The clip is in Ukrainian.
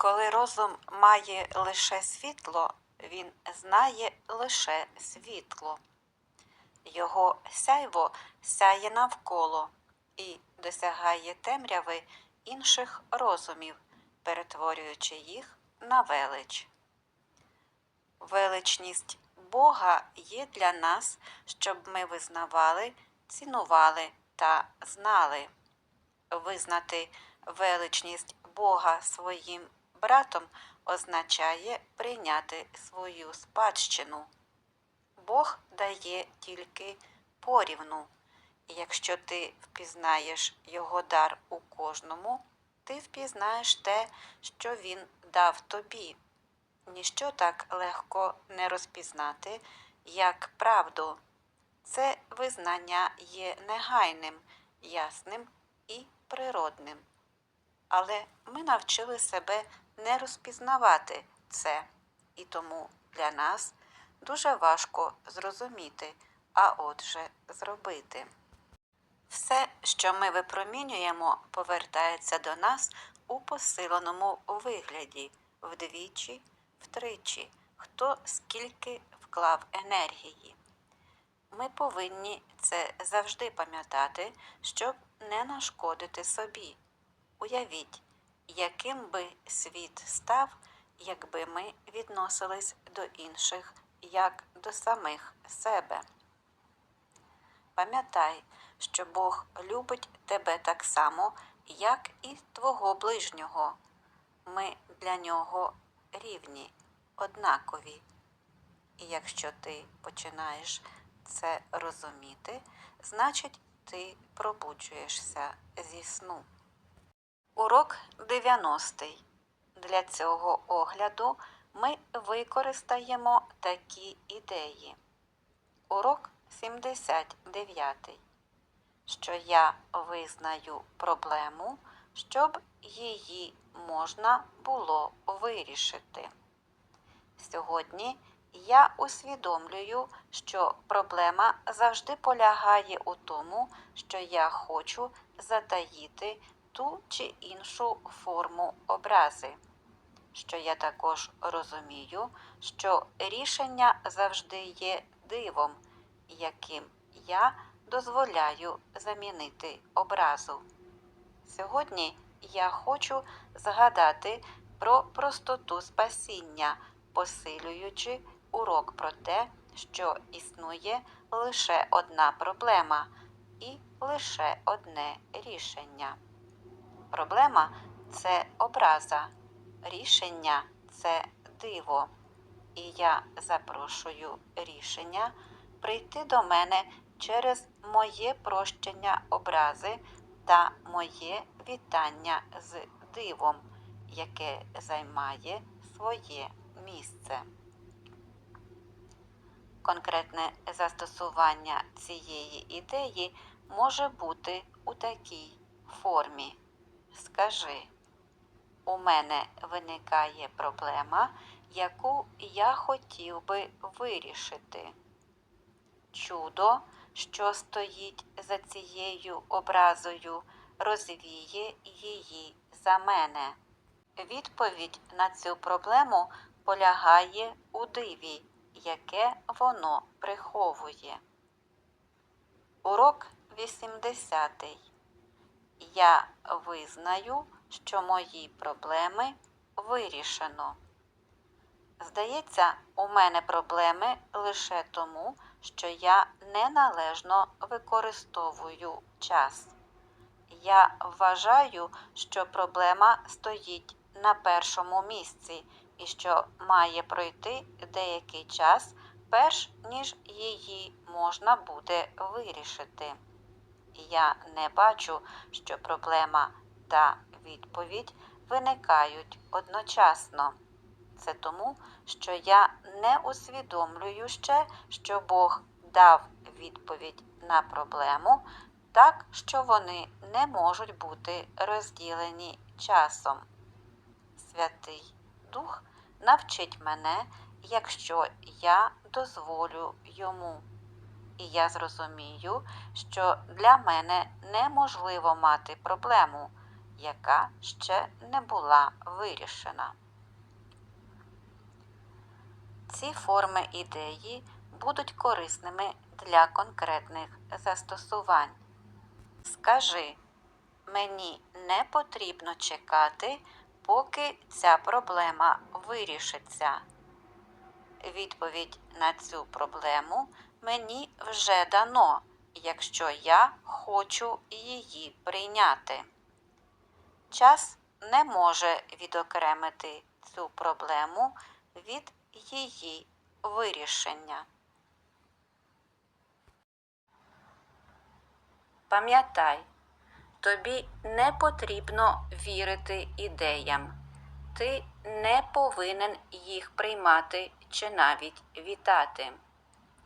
Коли розум має лише світло, він знає лише світло. Його сяйво сяє навколо і досягає темряви інших розумів, перетворюючи їх на велич. Величність Бога є для нас, щоб ми визнавали, цінували та знали. Визнати величність Бога своїм братом означає прийняти свою спадщину. Бог дає тільки порівну. І Якщо ти впізнаєш його дар у кожному, ти впізнаєш те, що він дав тобі. Ніщо так легко не розпізнати, як правду. Це визнання є негайним, ясним і природним. Але ми навчили себе не розпізнавати це, і тому для нас дуже важко зрозуміти, а отже, зробити. Все, що ми випромінюємо, повертається до нас у посиленому вигляді, вдвічі, втричі, хто скільки вклав енергії. Ми повинні це завжди пам'ятати, щоб не нашкодити собі. Уявіть, яким би світ став, якби ми відносились до інших як до самих себе. Пам'ятай, що Бог любить тебе так само, як і твого ближнього. Ми для нього рівні, однакові. І якщо ти починаєш це розуміти, значить ти пробуджуєшся зі сну. Урок 90. Для цього огляду ми використаємо такі ідеї. Урок 79. Що я визнаю проблему, щоб її можна було вирішити. Сьогодні я усвідомлюю, що проблема завжди полягає у тому, що я хочу затаїти ту чи іншу форму образи. Що я також розумію, що рішення завжди є дивом, яким я дозволяю замінити образу. Сьогодні я хочу згадати про простоту спасіння, посилюючи урок про те, що існує лише одна проблема і лише одне рішення. Проблема це образа, рішення це диво. І я запрошую рішення прийти до мене через моє прощення образи та моє вітання з дивом, яке займає своє місце. Конкретне застосування цієї ідеї може бути у такій формі. Скажи, у мене виникає проблема, яку я хотів би вирішити. Чудо, що стоїть за цією образою, розвіє її за мене. Відповідь на цю проблему полягає у диві, яке воно приховує. Урок 80. Я визнаю, що мої проблеми вирішено. Здається, у мене проблеми лише тому, що я неналежно використовую час. Я вважаю, що проблема стоїть на першому місці і що має пройти деякий час, перш ніж її можна буде вирішити. Я не бачу, що проблема та відповідь виникають одночасно. Це тому, що я не усвідомлюю ще, що Бог дав відповідь на проблему так, що вони не можуть бути розділені часом. Святий Дух навчить мене, якщо я дозволю йому. І я зрозумію, що для мене неможливо мати проблему, яка ще не була вирішена. Ці форми ідеї будуть корисними для конкретних застосувань. Скажи, мені не потрібно чекати, поки ця проблема вирішиться. Відповідь на цю проблему мені вже дано, якщо я хочу її прийняти. Час не може відокремити цю проблему від її вирішення. Пам'ятай, тобі не потрібно вірити ідеям. Ти не повинен їх приймати чи навіть вітати.